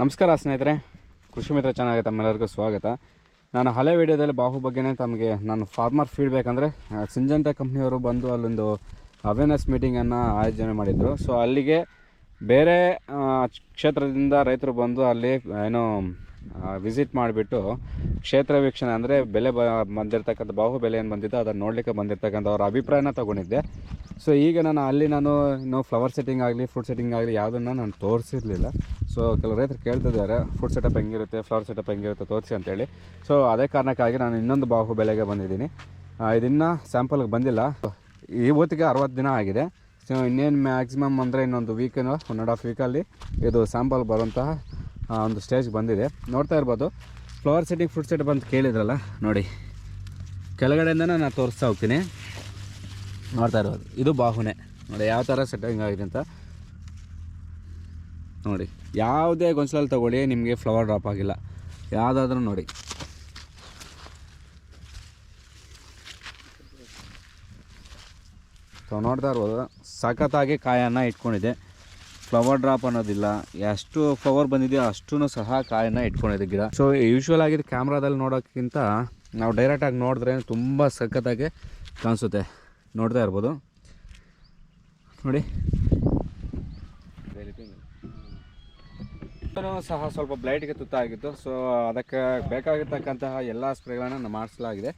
ನಮಸ್ಕಾರ ಸ್ನೇಹಿತರೆ, ಕೃಷಿ ಮಿತ್ರ ಚೆನ್ನಾಗಿ ತಮ್ಮೆಲ್ಲರಿಗೂ ಸ್ವಾಗತ. ನಾನು ಹಳೆ ವಿಡಿಯೋದಲ್ಲಿ ಬಾಹು ಬಗ್ಗೆನೇ ತಮಗೆ ನಾನು ಫಾರ್ಮರ್ ಫೀಡ್ಬ್ಯಾಕ್ ಅಂದರೆ ಸಿಂಜಂಟ ಕಂಪ್ನಿಯವರು ಬಂದು ಅಲ್ಲೊಂದು ಅವೇರ್ನೆಸ್ ಮೀಟಿಂಗನ್ನು ಆಯೋಜನೆ ಮಾಡಿದರು. ಸೊ ಅಲ್ಲಿಗೆ ಬೇರೆ ಕ್ಷೇತ್ರದಿಂದ ರೈತರು ಬಂದು ಅಲ್ಲಿ ಏನೋ ವಿಸಿಟ್ ಮಾಡಿಬಿಟ್ಟು ಕ್ಷೇತ್ರ ವೀಕ್ಷಣೆ ಅಂದರೆ ಬೆಲೆ ಬ ಬಂದಿರತಕ್ಕಂಥ ಬಾಹು ಬೆಲೆ ಏನು ಬಂದಿದ್ದು, ಅದನ್ನು ನೋಡಲಿಕ್ಕೆ ಬಂದಿರತಕ್ಕಂಥ ಅವ್ರ ಅಭಿಪ್ರಾಯನ ತಗೊಂಡಿದ್ದೆ. ಸೊ ಈಗ ನಾನು ಅಲ್ಲಿ ನಾನು ಇನ್ನು ಫ್ಲವರ್ ಸೆಟ್ಟಿಂಗ್ ಆಗಲಿ ಫ್ರೂಟ್ ಸೆಟ್ಟಿಂಗ್ ಆಗಲಿ ಯಾವುದನ್ನು ನಾನು ತೋರಿಸಿರಲಿಲ್ಲ. ಸೊ ಕೆಲವು ರೈತರು ಕೇಳ್ತಿದ್ದಾರೆ ಫುಡ್ ಸೆಟಪ್ ಹೆಂಗಿರುತ್ತೆ ಫ್ಲವರ್ ಸೆಟಪ್ ಹೆಂಗಿರುತ್ತೆ ತೋರಿಸಿ ಅಂತೇಳಿ. ಸೊ ಅದೇ ಕಾರಣಕ್ಕಾಗಿ ನಾನು ಇನ್ನೊಂದು ಬಾಹು ಬೆಲೆಗೆ ಬಂದಿದ್ದೀನಿ ಇದನ್ನು ಸ್ಯಾಂಪಲ್ಗೆ ಬಂದಿಲ್ಲ. ಇವತ್ತಿಗೆ ಅರವತ್ತು ದಿನ ಆಗಿದೆ. ಸೊ ಇನ್ನೇನು ಮ್ಯಾಕ್ಸಿಮಮ್ ಅಂದರೆ ಇನ್ನೊಂದು ವೀಕನ್ನು ಒನ್ ಆ್ಯಂಡ್ ಹಾಫ್ ವೀಕಲ್ಲಿ ಇದು ಸ್ಯಾಂಪಲ್ ಬರುವಂತಹ ಒಂದು ಸ್ಟೇಜ್ ಬಂದಿದೆ. ನೋಡ್ತಾ ಇರ್ಬೋದು. ಫ್ಲವರ್ ಸೆಟ್ಟಿಂಗ್ ಫ್ರೂಟ್ ಸೆಟ್ ಅಂತ ಕೇಳಿದ್ರಲ್ಲ, ನೋಡಿ. ಕೆಳಗಡೆಯಿಂದನೇ ನಾನು ತೋರಿಸ್ತಾ ಹೋಗ್ತೀನಿ. ನೋಡ್ತಾ ಇರ್ಬೋದು. ಇದು ಬಾಹುನೆ. ನೋಡಿ, ಯಾವ ಥರ ಸೆಟ್ಟಿಂಗ್ ಆಗಿದೆ ಅಂತ. ನೋಡಿ, ಯಾವುದೇ ಗೊಂಚಲಲ್ಲಿ ತಗೊಳ್ಳಿ, ನಿಮಗೆ ಫ್ಲವರ್ ಡ್ರಾಪ್ ಆಗಿಲ್ಲ. ಯಾವುದಾದ್ರೂ ನೋಡಿ. ಸೊ ನೋಡ್ತಾ ಇರ್ಬೋದು. ಸಖತ್ತಾಗಿ ಕಾಯನ್ನು ಇಟ್ಕೊಂಡಿದೆ ಫ್ಲವರ್ ಡ್ರಾಪ್ ಅನ್ನೋದಿಲ್ಲ. ಎಷ್ಟು ಫ್ಲವರ್ ಬಂದಿದೆಯೋ ಅಷ್ಟೂ ಸಹ ಕಾಯನ್ನ ಇಟ್ಕೊಂಡಿದೆ ಗಿಡ. ಸೊ ಯೂಶ್ವಲ್ ಆಗಿ ಕ್ಯಾಮ್ರಾದಲ್ಲಿ ನೋಡೋಕ್ಕಿಂತ ನಾವು ಡೈರೆಕ್ಟಾಗಿ ನೋಡಿದ್ರೆ ತುಂಬ ಸಖತ್ತಾಗಿ ಕಾಣಿಸುತ್ತೆ. ನೋಡ್ತಾ ಇರ್ಬೋದು. ನೋಡಿ. ಸಹ ಸ್ವಲ್ಪ ಬ್ಲೈಟ್ಗೆ ತುತ್ತಾಗಿತ್ತು. ಸೊ ಅದಕ್ಕೆ ಬೇಕಾಗಿರ್ತಕ್ಕಂತಹ ಎಲ್ಲ ಸ್ಪ್ರೇಗಳನ್ನು ಮಾಡಿಸಲಾಗಿದೆ.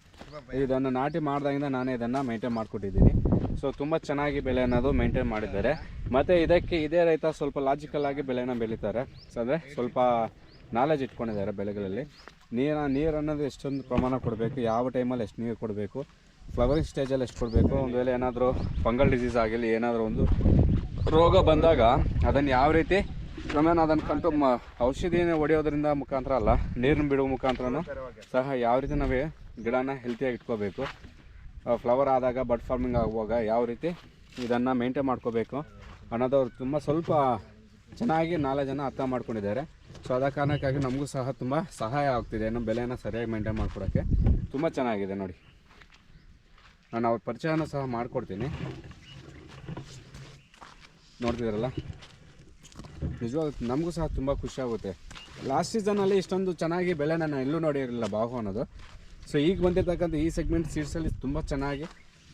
ಇದನ್ನು ನಾಟಿ ಮಾಡಿದಾಗಿಂದ ನಾನೇ ಇದನ್ನು ಮೇಂಟೈನ್ ಮಾಡಿಕೊಟ್ಟಿದ್ದೀನಿ. ಸೊ ತುಂಬ ಚೆನ್ನಾಗಿ ಬೆಲೆ ಅನ್ನೋದು ಮೇಂಟೈನ್ ಮಾಡಿದ್ದಾರೆ. ಮತ್ತು ಇದಕ್ಕೆ ಇದೇ ರೈತ ಸ್ವಲ್ಪ ಲಾಜಿಕಲ್ ಆಗಿ ಬೆಳೀತಾರೆ. ಅಂದರೆ ಸ್ವಲ್ಪ ನಾಲೆಜ್ ಇಟ್ಕೊಂಡಿದ್ದಾರೆ ಬೆಳೆಗಳಲ್ಲಿ. ನೀರು ನೀರು ಅನ್ನೋದು ಎಷ್ಟೊಂದು ಪ್ರಮಾಣ ಕೊಡಬೇಕು, ಯಾವ ಟೈಮಲ್ಲಿ ಎಷ್ಟು ನೀರು ಕೊಡಬೇಕು ಫ್ಲವರಿಂಗ್ ಸ್ಟೇಜಲ್ಲಿ ಎಷ್ಟು ಕೊಡಬೇಕು, ಒಂದು ವೇಳೆ ಏನಾದರೂ ಫಂಗಲ್ ಡಿಸೀಸ್ ಆಗಿರಲಿ, ಏನಾದರೂ ಒಂದು ರೋಗ ಬಂದಾಗ ಅದನ್ನು ಯಾವ ರೀತಿ ಕ್ರಮೇಣ ಅದನ್ನು ಕಂಟು ಮ ಔಷಧಿನ ಹೊಡೆಯೋದ್ರಿಂದ ಮುಖಾಂತರ ಅಲ್ಲ ನೀರನ್ನು ಬಿಡುವ ಮುಖಾಂತರ ಸಹ ಯಾವ ರೀತಿ ನಾವೇ ಗಿಡನ ಹೆಲ್ತಿಯಾಗಿ ಇಟ್ಕೋಬೇಕು. ಫ್ಲವರ್ ಆದಾಗ ಬಡ್ ಫಾರ್ಮಿಂಗ್ ಆಗುವಾಗ ಯಾವ ರೀತಿ ಇದನ್ನು ಮೇಂಟೈನ್ ಮಾಡ್ಕೋಬೇಕು ಅನ್ನೋದವ್ರು ತುಂಬ ಸ್ವಲ್ಪ ಚೆನ್ನಾಗಿ ನಾಲೆಜನ್ನು ಅರ್ಥ ಮಾಡ್ಕೊಂಡಿದ್ದಾರೆ. ಸೊ ಅದ ಕಾರಣಕ್ಕಾಗಿ ನಮಗೂ ಸಹ ತುಂಬ ಸಹಾಯ ಆಗ್ತಿದೆ ನಮ್ಮ ಬೆಲೆಯನ್ನು ಸರಿಯಾಗಿ ಮೇಂಟೈನ್ ಮಾಡ್ಕೊಡೋಕ್ಕೆ. ತುಂಬ ಚೆನ್ನಾಗಿದೆ ನೋಡಿ. ನಾನು ಅವ್ರ ಪರಿಚಯನ ಸಹ ಮಾಡಿಕೊಡ್ತೀನಿ. ನೋಡ್ತಿದ್ದೀರಲ್ಲ? ನಿಜವಾಗ ನಮಗೂ ಸಹ ತುಂಬ ಖುಷಿ ಆಗುತ್ತೆ. ಲಾಸ್ಟ್ ಸೀಸನಲ್ಲಿ ಇಷ್ಟೊಂದು ಚೆನ್ನಾಗಿ ಬೆಲೆ ನಾನು ಎಲ್ಲೂ ನೋಡಿರಲಿಲ್ಲ ಬಾಹು ಅನ್ನೋದು. ಸೊ ಈಗ ಬಂದಿರತಕ್ಕಂಥ ಈ ಸೆಗ್ಮೆಂಟ್ ಸೀಡ್ಸಲ್ಲಿ ತುಂಬ ಚೆನ್ನಾಗಿ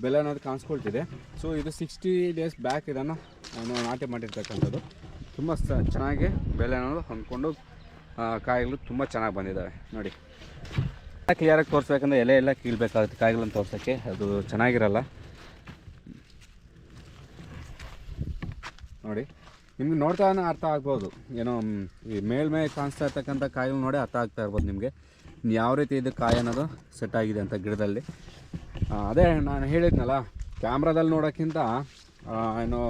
ಬೆಲೆ ಅನ್ನೋದು ಕಾಣಿಸ್ಕೊಳ್ತಿದೆ. ಸೊ ಇದು ಸಿಕ್ಸ್ಟಿ ಡೇಸ್ ಬ್ಯಾಕ್ ಇದನ್ನು ನಾನು ನಾಟಿ ಮಾಡಿರ್ತಕ್ಕಂಥದ್ದು. ತುಂಬ ಸ, ಚೆನ್ನಾಗಿ ಬೆಲೆ ಅನ್ನೋದು ಹೊಂದ್ಕೊಂಡು ಕಾಯಿಗಳು ತುಂಬ ಚೆನ್ನಾಗಿ ಬಂದಿದ್ದಾವೆ ನೋಡಿ. ಕ್ಲಿಯರಾಗಿ ತೋರಿಸ್ಬೇಕಂದ್ರೆ ಎಲೆ ಎಲ್ಲ ಕೀಳ್ಬೇಕಾಗುತ್ತೆ, ಕಾಯಿಗಳನ್ನು ತೋರ್ಸೋಕ್ಕೆ. ಅದು ಚೆನ್ನಾಗಿರಲ್ಲ. ನೋಡಿ. ನಿಮ್ಗೆ ನೋಡ್ತಾನೆ ಅರ್ಥ ಆಗ್ಬೋದು. ಏನೋ ಈ ಮೇಲ್ಮೇ ಕಾಣಿಸ್ತಾ ಇರ್ತಕ್ಕಂಥ ಕಾಯಿಗಳು ನೋಡಿ ಅರ್ಥ ಆಗ್ತಾ ಇರ್ಬೋದು ನಿಮಗೆ. ಯಾವ ರೀತಿ ಇದು ಕಾಯಿ ಅನ್ನೋದು ಸೆಟ್ ಆಗಿದೆ ಅಂತ ಗಿಡದಲ್ಲಿ. ಅದೇ ನಾನು ಹೇಳಿದ್ನಲ್ಲ, ಕ್ಯಾಮ್ರಾದಲ್ಲಿ ನೋಡೋಕ್ಕಿಂತ ಏನೋ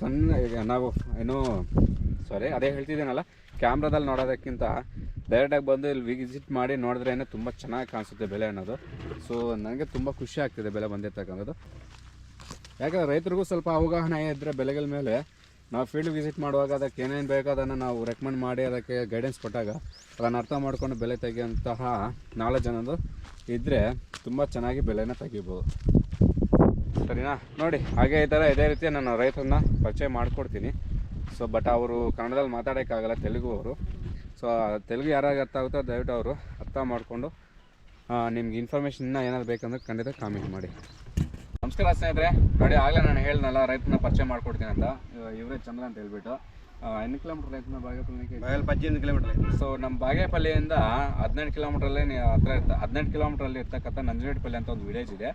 ಕಣ್ಣು ನಾವು ಏನೋ ಸಾರಿ ಅದೇ ಹೇಳ್ತಿದ್ದೀನಲ್ಲ, ಕ್ಯಾಮ್ರಾದಲ್ಲಿ ನೋಡೋದಕ್ಕಿಂತ ಡೈರೆಕ್ಟಾಗಿ ಬಂದು ಇಲ್ಲಿ ವಿಸಿಟ್ ಮಾಡಿ ನೋಡಿದ್ರೇ ತುಂಬ ಚೆನ್ನಾಗಿ ಕಾಣಿಸುತ್ತೆ ಬೆಲೆ ಅನ್ನೋದು. ಸೊ ನನಗೆ ತುಂಬ ಖುಷಿ ಆಗ್ತಿದೆ ಬೆಲೆ ಬಂದಿರ್ತಕ್ಕಂಥದ್ದು. ಯಾಕಂದರೆ ರೈತರಿಗೂ ಸ್ವಲ್ಪ ಅವಗಾಹನ ಇದ್ದರೆ ಬೆಲೆಗಳ ಮೇಲೆ ನಾವು ಫೀಲ್ಡ್ ವಿಸಿಟ್ ಮಾಡುವಾಗ ಅದಕ್ಕೆ ಏನೇನು ಬೇಕೋ ಅದನ್ನು ನಾವು ರೆಕಮೆಂಡ್ ಮಾಡಿ ಅದಕ್ಕೆ ಗೈಡೆನ್ಸ್ ಕೊಟ್ಟಾಗ ಅದನ್ನು ಅರ್ಥ ಮಾಡ್ಕೊಂಡು ಬೆಲೆ ತೆಗೆಯುವಂತಹ ನಾಲೆಜ್ ಅನ್ನೋದು ಇದ್ದರೆ ತುಂಬ ಚೆನ್ನಾಗಿ ಬೆಲೆನ ತೆಗಿಬೋದು. ಸರಿನಾ? ನೋಡಿ, ಹಾಗೆ ಈ ಥರ ಇದೇ ರೀತಿ ನಾನು ರೈತರನ್ನ ಪರಿಚಯ ಮಾಡಿಕೊಡ್ತೀನಿ. ಸೊ ಬಟ್ ಅವರು ಕನ್ನಡದಲ್ಲಿ ಮಾತಾಡೋಕ್ಕಾಗಲ್ಲ, ತೆಲುಗು ಅವರು. ಸೊ ತೆಲುಗು ಯಾರಾಗ ಅರ್ಥ ಆಗುತ್ತೋ ದಯವಿಟ್ಟು ಅವರು ಅರ್ಥ ಮಾಡಿಕೊಂಡು ನಿಮ್ಗೆ ಇನ್ಫಾರ್ಮೇಷನ್ನ ಏನಾದ್ರು ಬೇಕಂದ್ರೆ ಖಂಡಿತ ಕಾಮೆಂಟ್ ಮಾಡಿ. ನಮಸ್ಕಾರ ಸ್ನೇಹಿತರೆ. ನೋಡಿ ಆಗಲೇ ನಾನು ಹೇಳ್ದಲ್ಲ ರೈತನ ಪರಿಚಯ ಮಾಡ್ಕೊಡ್ತೀನಿ ಅಂತ. ಇವರೇ ಚಂದ್ರ ಅಂತ ಹೇಳ್ಬಿಟ್ಟು. ಎన్ని ಕಿಲೋಮೀಟರ್ ರೈತನ ಬಾಗೇಪಲ್ಲಿ ಪಜ್ಜೆನಿಮಿದು ಕಿಲೋಮೀಟರ್ ಸೊ ನಮ್ಮ ಬಾಗೇಪಲ್ಲಿಯಿಂದ ಹದಿನೆಂಟು ಕಿಲೋಮೀಟ್ರಲ್ಲೇ ಹತ್ರ ಇರ್ತ ಹದಿನೆಂಟು ಕಿಲೋಮೀಟ್ರಲ್ಲಿ ಇರ್ತಕ್ಕಂಥ ನಂಜನಪಲ್ಲಿ ಅಂತ ಒಂದು ವಿಲೇಜ್ ಇದೆ.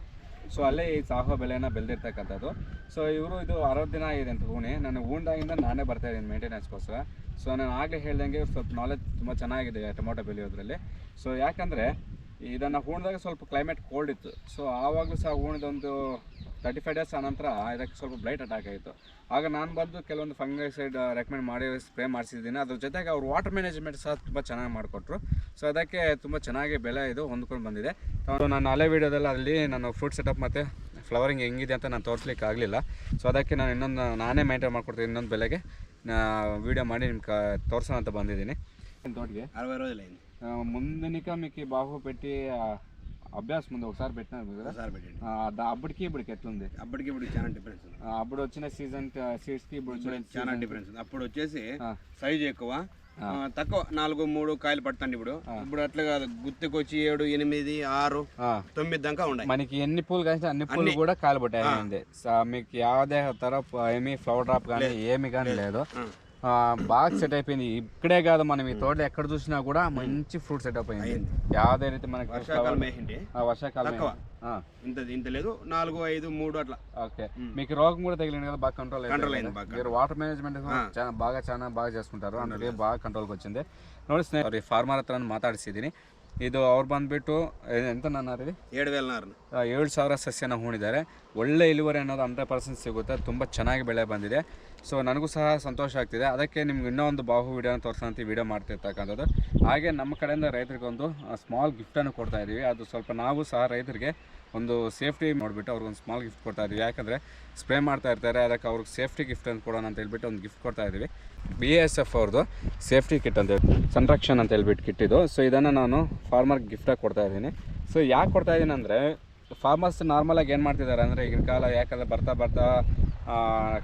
ಸೊ ಅಲ್ಲೇ ಈ ಸಾಹೋ ಬೆಲೆನ ಬೆಳೆದಿರ್ತಕ್ಕಂಥದ್ದು. ಸೊ ಇವರು ಇದು ಅರವತ್ತು ದಿನ ಆಗಿದೆ ಅಂತ ಹೂಣಿ ನಾನು ಊಂಡಾಗಿಂದ ನಾನೇ ಬರ್ತಾ ಇದ್ದೀನಿ ಮೇಂಟೆನೆನ್ಸ್ಗೋಸ್ಕರ ಸೊ ನಾನು ಆಗಲೇ ಹೇಳ್ದಂಗೆ ಸ್ವಲ್ಪ ನಾಲೆಜ್ ತುಂಬ ಚೆನ್ನಾಗಿದೆ ಟೊಮೊಟೊ ಬೆಳೆಯೋದ್ರಲ್ಲಿ. ಸೊ ಯಾಕಂದರೆ ಇದನ್ನು ಹೂಣಿದಾಗ ಸ್ವಲ್ಪ ಕ್ಲೈಮೇಟ್ ಕೋಲ್ಡ್ ಇತ್ತು. ಸೊ ಆವಾಗಲೂ ಸಹ ಹೂಣಿದೊಂದು ತರ್ಟಿ ಫೈವ್ ಡೇಸ್ ಆನಂತರ ಇದಕ್ಕೆ ಸ್ವಲ್ಪ ಬ್ಲೈಟ್ ಅಟ್ಯಾಕ್ ಆಯಿತು ಆಗ ನಾನು ಬಂದು ಕೆಲವೊಂದು ಫಂಗೈಸೈಡ್ ರೆಕಮೆಂಡ್ uh, ಮಾಡಿ ಸ್ಪ್ರೇ ಮಾಡಿಸಿದ್ದೀನಿ. ಅದ್ರ ಜೊತೆಗೆ ಅವ್ರು ವಾಟರ್ ಮ್ಯಾನೇಜ್ಮೆಂಟ್ ಸಹ ತುಂಬ ಚೆನ್ನಾಗಿ ಮಾಡಿಕೊಟ್ರು. ಸೊ ಅದಕ್ಕೆ ತುಂಬ ಚೆನ್ನಾಗಿ ಬೆಲೆ ಇದು ಹೊಂದ್ಕೊಂಡು ಬಂದಿದೆ. ನಾನು ಹಳೆ ವೀಡಿಯೋದಲ್ಲಿ ಅಲ್ಲಿ ನಾನು ಫುಡ್ ಸೆಟಪ್ ಮತ್ತು ಫ್ಲವರಿಂಗ್ ಹೆಂಗಿದೆ ಅಂತ ನಾನು ತೋರಿಸ್ಲಿಕ್ಕೆ ಆಗಲಿಲ್ಲ. ಸೊ ಅದಕ್ಕೆ ನಾನು ಇನ್ನೊಂದು ನಾನೇ ಮೈಂಟೈನ್ ಮಾಡಿಕೊಡ್ತೀನಿ ಇನ್ನೊಂದು ಬೆಲೆಗೆ. ನಾ ವೀಡಿಯೋ ಮಾಡಿ ನಿಮ್ಗೆ ತೋರಿಸೋಣ ಅಂತ ಬಂದಿದ್ದೀನಿ. ತೋಟಿಗೆ ದೊಡ್ಡಗೆ ಇಲ್ಲ ರೋಜು ముందునిక మీకు బాహు పెట్టి అభ్యాసం ఉంది. ఒకసారి పెట్టినారు కదా? అప్పటికి ఇప్పటికి ఎట్లుంది? అప్పటికి ఇప్పుడు చాలా డిఫరెన్స్ అప్పుడు వచ్చిన సీజన్ సీడ్స్కి ఇప్పుడు చాలా డిఫరెన్స్ ఉంది. అప్పుడు వచ్చేసి సైజ్ ఎక్కువ. తక్కువ. నాలుగు మూడు కాయలు పడతాండి ఇప్పుడు. ఇప్పుడు అట్లా కాదు. గుత్తికొచ్చి ఏడు ఎనిమిది ఆరు తొమ్మిది దాకా ఉన్నాయి. మనకి ఎన్ని పూలు కానీ అన్ని పూలు కూడా కాయలు పట్టాయి మీకు యాదే తరపు ఏమి ఫ్లవర్ డ్రాప్ కానీ ఏమి కానీ లేదు. బాగా సెట్ అయిపోయింది ఇక్కడే కాదు మనం ఈ తోటలో ఎక్కడ చూసినా కూడా మంచి ఫ్రూట్ సెట్ అయిపోయింది ಯಾವುದೇ ರೀತಿ మనకి వర్షాకాలం వేసింటి ఆ, వర్షాకాలం తక్కువ. ఆ, ఇంత ఇంత లేదు నాలుగు ఐదు మూడు అట్లా ఓకే మీకు రోగం కూడా తగిలింది కదా బాగా కంట్రోల్ కంట్రోల్ అయింది బాగా మీరు వాటర్ మేనేజ్మెంట్ చాలా బాగా చాలా బాగా చేసుకుంటారు అందుకే ಬಾಗ ಕಂಟ್ರೋಲ್ಗೆ వచ్చింది ನೋಡಿ ಸ್ನೇಹಿತರೆ ಫಾರ್ಮರ್ ಹತ್ರ ಮಾತಾಡಿಸಿದ್ದೀನಿ ಇದು ಅವ್ರು ಬಂದ್ಬಿಟ್ಟು ಏ- ಎಂತ ನನ್ನ ಇದು ఏడు వేల నారు ಏಳು ಸಾವಿರ ಸಸ್ಯನ ಹೂಣಿದ್ದಾರೆ ಒಳ್ಳೆ ಇಳುವರಿ ಅನ್ನೋದು ಹಂಡ್ರೆಡ್ ಪರ್ಸೆಂಟ್ ಸಿಗುತ್ತೆ ತುಂಬ ಚೆನ್ನಾಗಿ ಬೆಳೆ ಬಂದಿದೆ ಸೊ ನನಗೂ ಸಹ ಸಂತೋಷ ಆಗ್ತಿದೆ. ಅದಕ್ಕೆ ನಿಮ್ಗೆ ಇನ್ನೊಂದು ಬಾಹು ಬಾಹು ವೀಡಿಯೋನ ತೋರಿಸೋಂಥ ವಿಡಿಯೋ ಮಾಡ್ತಿರ್ತಕ್ಕಂಥದ್ದು. ಹಾಗೆ ನಮ್ಮ ಕಡೆಯಿಂದ ರೈತರಿಗೆ ಒಂದು ಸ್ಮಾಲ್ ಗಿಫ್ಟನ್ನು ಕೊಡ್ತಾ ಇದ್ದೀವಿ ಅದು ಸ್ವಲ್ಪ ನಾವು ಸಹ ರೈತರಿಗೆ ಒಂದು ಸೇಫ್ಟಿ ನೋಡಿಬಿಟ್ಟು ಅವ್ರಿಗೊಂದು ಸ್ಮಾಲ್ ಗಿಫ್ಟ್ ಕೊಡ್ತಾ ಇದ್ದೀವಿ ಯಾಕಂದರೆ ಸ್ಪ್ರೇ ಮಾಡ್ತಾ ಇರ್ತಾರೆ. ಅದಕ್ಕೆ ಅವ್ರಿಗೆ ಸೇಫ್ಟಿ ಗಿಫ್ಟ್ ಅಂತ ಕೊಡೋಣ ಅಂತ ಹೇಳ್ಬಿಟ್ಟು ಒಂದು ಗಿಫ್ಟ್ ಕೊಡ್ತಾ ಇದ್ದೀವಿ ಬಿ ಎಸ್ ಎಫ್ ಅವ್ರದ್ದು ಸೇಫ್ಟಿ ಕಿಟ್ ಅಂತ ಸಂರಕ್ಷಣ್ ಅಂತ ಹೇಳ್ಬಿಟ್ಟು ಕಿಟ್ ಇದು. ಸೊ ಇದನ್ನು ನಾನು ಫಾರ್ಮರ್ಗೆ ಗಿಫ್ಟಾಗಿ ಕೊಡ್ತಾ ಇದ್ದೀನಿ ಸೊ ಯಾಕೆ ಕೊಡ್ತಾ ಇದ್ದೀನಿ ಅಂದರೆ ಫಾರ್ಮರ್ಸ್ ನಾರ್ಮಲಾಗಿ ಏನು ಮಾಡ್ತಿದ್ದಾರೆ ಅಂದರೆ ಈಗಿನ ಕಾಲ ಯಾಕಂದರೆ ಬರ್ತಾ ಬರ್ತಾ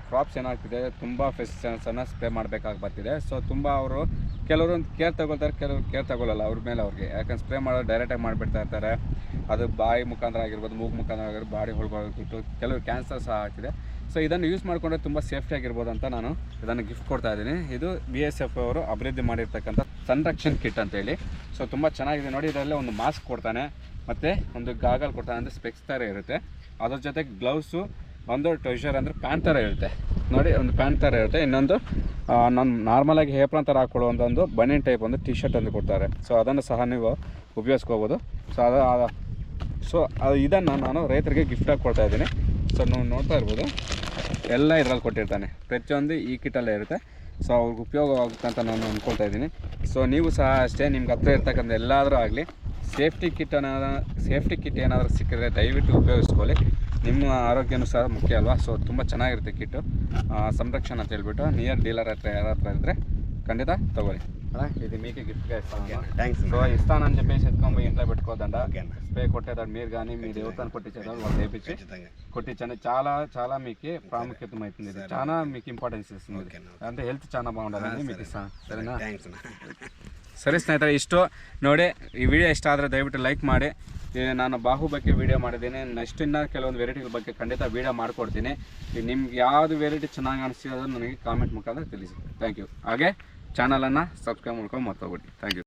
ಕ್ರಾಪ್ಸ್ ಏನಾಗ್ತಿದೆ, ತುಂಬ ಫೆಸ್ಟಿಸೈಡ್ಸನ್ನು ಸ್ಪ್ರೇ ಮಾಡಬೇಕಾಗಿ ಬರ್ತಿದೆ. ಸೊ ತುಂಬ ಅವರು ಕೆಲವರು ಕೇರ್ ತಗೊಳ್ತಾರೆ, ಕೆಲವರು ಕೇರ್ ತಗೊಳ್ಳಲ್ಲ ಅವ್ರ ಮೇಲೆ ಅವ್ರಿಗೆ. ಯಾಕಂದ್ರೆ ಸ್ಪ್ರೇ ಮಾಡೋ ಡೈರೆಕ್ಟಾಗಿ ಮಾಡಿಬಿಡ್ತಾ ಇರ್ತಾರೆ. ಅದು ಬಾಯಿ ಮುಖಾಂತರ ಆಗಿರ್ಬೋದು, ಮೂಗು ಮುಖಾಂತರ ಆಗಿರ್ಬೋದು, ಬಾಡಿ ಹೊಳ್ಕೊಳ್ಬಿಟ್ಟು ಕೆಲವರು ಕ್ಯಾನ್ಸರ್ ಸಹ ಆಗ್ತಿದೆ. ಸೊ ಇದನ್ನು ಯೂಸ್ ಮಾಡಿಕೊಂಡ್ರೆ ತುಂಬ ಸೇಫ್ಟಿ ಆಗಿರ್ಬೋದು ಅಂತ ನಾನು ಇದನ್ನು ಗಿಫ್ಟ್ ಕೊಡ್ತಾ ಇದ್ದೀನಿ. ಇದು ಬಿ ಎಸ್ ಎಫ್ ಅವರು ಅಭಿವೃದ್ಧಿ ಮಾಡಿರ್ತಕ್ಕಂಥ ಸಂರಕ್ಷಣ್ ಕಿಟ್ ಅಂತೇಳಿ ಸೊ ತುಂಬ ಚೆನ್ನಾಗಿದೆ. ನೋಡಿ, ಇದರಲ್ಲಿ ಒಂದು ಮಾಸ್ಕ್ ಕೊಡ್ತಾನೆ. ಮತ್ತು ಒಂದು ಗಾಗಲ್ ಕೊಡ್ತಾನೆ ಅಂದರೆ ಸ್ಪೆಕ್ಸ್ ಥರ ಇರುತ್ತೆ. ಅದ್ರ ಜೊತೆಗೆ ಗ್ಲೌಸು ಒಂದು ಟ್ರೆಷರ್ ಅಂದರೆ ಪ್ಯಾಂಟ್ ಥರ ಇರುತ್ತೆ. ನೋಡಿ, ಒಂದು ಪ್ಯಾಂಟ್ ಥರ ಇರುತ್ತೆ. ಇನ್ನೊಂದು ನಾನು ನಾರ್ಮಲಾಗಿ ಹೇಪ್ರನ್ ಥರ ಹಾಕೊಳ್ಳುವಂಥ ಒಂದು ಬನಿಯನ್ ಟೈಪ್ ಒಂದು ಟಿ ಶರ್ಟ್ ಅಂತ ಕೊಡ್ತಾರೆ. ಸೊ ಅದನ್ನು ಸಹ ನೀವು ಉಪಯೋಗಿಸ್ಕೋಬೋದು. ಸೊ ಅದು ಸೊ ಇದನ್ನು ನಾನು ರೈತರಿಗೆ ಗಿಫ್ಟಾಗಿ ಕೊಡ್ತಾ ಇದ್ದೀನಿ. ಸೊ ನೀವು ನೋಡ್ತಾ ಇರ್ಬೋದು. ಎಲ್ಲ ಇದ್ರಲ್ಲಿ ಕೊಟ್ಟಿರ್ತಾನೆ. ಪ್ರತಿಯೊಂದು ಈ ಕಿಟಲ್ಲೇ ಇರುತ್ತೆ. ಸೊ ಅವ್ರಿಗೆ ಉಪಯೋಗವಾಗುತ್ತೆ ಅಂತ ನಾನು ಅಂದ್ಕೊಳ್ತಾ ಇದ್ದೀನಿ. ಸೊ ನೀವು ಸಹ ಅಷ್ಟೇ ನಿಮ್ಗೆ ಹತ್ರ ಇರ್ತಕ್ಕಂಥ ಎಲ್ಲಾದರೂ ಆಗಲಿ ಸೇಫ್ಟಿ ಕಿಟ್ ಅನ್ನೋ ಸೇಫ್ಟಿ ಕಿಟ್ ಏನಾದರೂ ಸಿಕ್ಕಿದ್ರೆ ದಯವಿಟ್ಟು ಉಪಯೋಗಿಸ್ಕೊಳ್ಳಿ. ನಿಮ್ಮ ಆರೋಗ್ಯನೂ ಸಹ ಮುಖ್ಯ ಅಲ್ವಾ ಸೊ ತುಂಬ ಚೆನ್ನಾಗಿರುತ್ತೆ ಕಿಟ್ಟು ಸಂರಕ್ಷಣೆ ಅಂತ ಹೇಳ್ಬಿಟ್ಟು ನಿಯರ್ డీలర్ హత్ర ಯಾರ హత్ర ఇద్దరే ఖండిత తగోలి ఇది మీకే గిఫ్ట్గా ఇస్తాను థ్యాంక్స్ సో ఇస్తానని చెప్పేసి ఎత్తుకొని ఇంట్లో పెట్టుకోదండ ఓకే అన్న. స్ప్రే కొట్టేదాడు మీరు కానీ మీ దేవతను కొట్టించేదాడు వాళ్ళు వేపించి ఖచ్చితంగా కొట్టించండి చాలా చాలా మీకు ప్రాముఖ్యత అవుతుంది ఇది చాలా మీకు ఇంపార్టెన్స్ ఇస్తుంది ఓకే అన్న. అంటే హెల్త్ చాలా బాగుండాలని మీకు ఇస్తాను సరేనా థ్యాంక్స్ అన్న ಸರಿ ಸ್ನೇಹಿತರೆ ಇಷ್ಟು ನೋಡಿ ಈ ವಿಡಿಯೋ ಇಷ್ಟ ಆದರೆ ದಯವಿಟ್ಟು ಲೈಕ್ ಮಾಡಿ ಈ ನಾನು ಬಾಹು ಬಗ್ಗೆ ವೀಡಿಯೋ ಮಾಡಿದ್ದೀನಿ. ನೆಕ್ಸ್ಟ್ ಇನ್ನ ಕೆಲವೊಂದು ವೆರೈಟಿಗಳ ಬಗ್ಗೆ ಖಂಡಿತ ವೀಡಿಯೋ ಮಾಡ್ಕೊಡ್ತೀನಿ. ನಿಮ್ಗೆ ಯಾವುದು ವೆರೈಟಿ ಚೆನ್ನಾಗಿ ಅನಿಸ್ತಿದೆ ನನಗೆ ಕಾಮೆಂಟ್ ಮುಖಾಂತರ ತಿಳಿಸಿ. ಥ್ಯಾಂಕ್ ಯು ಹಾಗೆ ಚಾನಲನ್ನು ಸಬ್ಸ್ಕ್ರೈಬ್ ಮಾಡ್ಕೊಂಡು ಮರ್ತೋಗ್ಬಿಡಿ. Thank you